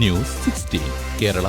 News sixteen Kerala.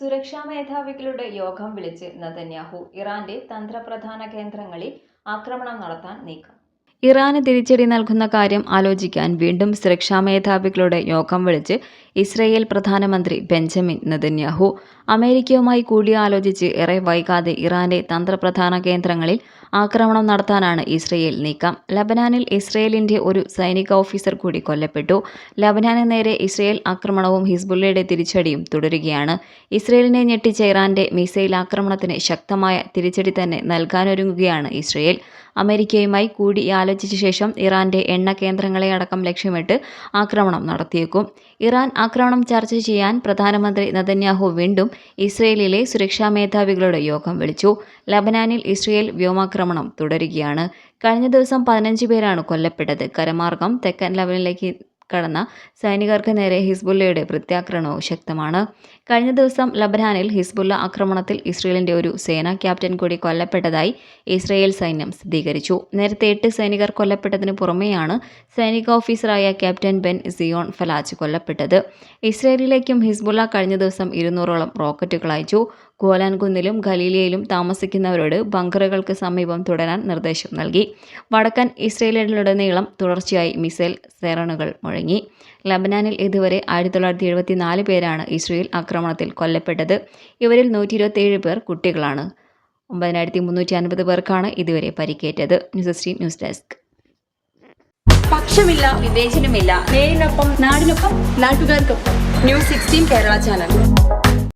സുരക്ഷാ മേധാവികളുടെ യോഗം വിളിച്ച് നതന്യാഹു ഇറാന്റെ തന്ത്രപ്രധാന കേന്ദ്രങ്ങളിൽ ആക്രമണം നടത്താൻ നീക്കം. ഇറാന് തിരിച്ചടി നൽകുന്ന കാര്യം ആലോചിക്കാൻ വീണ്ടും സുരക്ഷാ മേധാവികളുടെ യോഗം വിളിച്ച് ഇസ്രയേൽ പ്രധാനമന്ത്രി ബെഞ്ചമിൻ നെതന്യാഹു അമേരിക്കയുമായി കൂടിയാലോചിച്ച് ഏറെ വൈകാതെ ഇറാന്റെ തന്ത്രപ്രധാന കേന്ദ്രങ്ങളിൽ ആക്രമണം നടത്താനാണ് ഇസ്രയേൽ നീക്കം. ലബനാനിൽ ഇസ്രയേലിന്റെ ഒരു സൈനിക ഓഫീസർ കൂടി കൊല്ലപ്പെട്ടു. ലബനാന് നേരെ ഇസ്രയേൽ ആക്രമണവും ഹിസ്ബുള്ളയുടെ തിരിച്ചടിയും തുടരുകയാണ്. ഇസ്രയേലിനെ ഞെട്ടിച്ച ഇറാന്റെ മിസൈൽ ആക്രമണത്തിന് ശക്തമായ തിരിച്ചടി തന്നെ നൽകാനൊരുങ്ങുകയാണ് ഇസ്രയേൽ. അമേരിക്കയുമായി കൂടിയാലോചിച്ച ശേഷം ഇറാന്റെ എണ്ണ കേന്ദ്രങ്ങളെ അടക്കം ലക്ഷ്യമിട്ട് ആക്രമണം നടത്തിയേക്കും. ഇറാൻ ആക്രമണം ചർച്ച ചെയ്യാൻ പ്രധാനമന്ത്രി നതന്യാഹു വീണ്ടും ഇസ്രയേലിലെ സുരക്ഷാ മേധാവികളുടെ യോഗം വിളിച്ചു. ലബനാനിൽ ഇസ്രയേൽ വ്യോമാക്രമണം തുടരുകയാണ്. കഴിഞ്ഞ ദിവസം പതിനഞ്ച് പേരാണ് കൊല്ലപ്പെട്ടത്. കരമാർഗം തെക്കൻ ലബനിലേക്ക് കടന്ന സൈനികർക്ക് നേരെ ഹിസ്ബുല്ലയുടെ പ്രത്യാക്രമണവും ശക്തമാണ്. കഴിഞ്ഞ ദിവസം ലബനാനിൽ ഹിസ്ബുല്ല ആക്രമണത്തിൽ ഇസ്രയേലിന്റെ ഒരു സേനാ ക്യാപ്റ്റൻ കൂടി കൊല്ലപ്പെട്ടതായി ഇസ്രയേൽ സൈന്യം സ്ഥിരീകരിച്ചു. നേരത്തെ എട്ട് സൈനികർ കൊല്ലപ്പെട്ടതിന് പുറമെയാണ് സൈനിക ഓഫീസറായ ക്യാപ്റ്റൻ ബെൻ സിയോൺ ഫലാച്ച് കൊല്ലപ്പെട്ടത്. ഇസ്രയേലിലേക്കും ഹിസ്ബുല്ല കഴിഞ്ഞ ദിവസം ഇരുന്നൂറോളം റോക്കറ്റുകൾ അയച്ചു. ഗോലാൻ ഖലീലയിലും താമസിക്കുന്നവരോട് ബങ്കറുകൾക്ക് സമീപം തുടരാൻ നിർദ്ദേശം നൽകി. വടക്കൻ ഇസ്രയേലിലുടനീളം തുടർച്ചയായി മിസൈൽ സേറണുകൾ മുഴങ്ങി. ലബനാനിൽ ഇതുവരെ ആയിരത്തി തൊള്ളായിരത്തി എഴുപത്തി നാല് പേരാണ് ഇസ്രയേൽ ആക്രമണത്തിൽ കൊല്ലപ്പെട്ടത്. ഇവരിൽ നൂറ്റി ഇരുപത്തിയേഴ് പേർ കുട്ടികളാണ്. ഒമ്പതിനായിരത്തി മുന്നൂറ്റി അൻപത് പേർക്കാണ് ഇതുവരെ പരിക്കേറ്റത്. News news desk. പക്ഷമില്ല വിവേചനമില്ല. നേരിനൊപ്പം നാടിനൊപ്പം നാട്ടുകാർക്കൊപ്പം. News sixteen Kerala channel.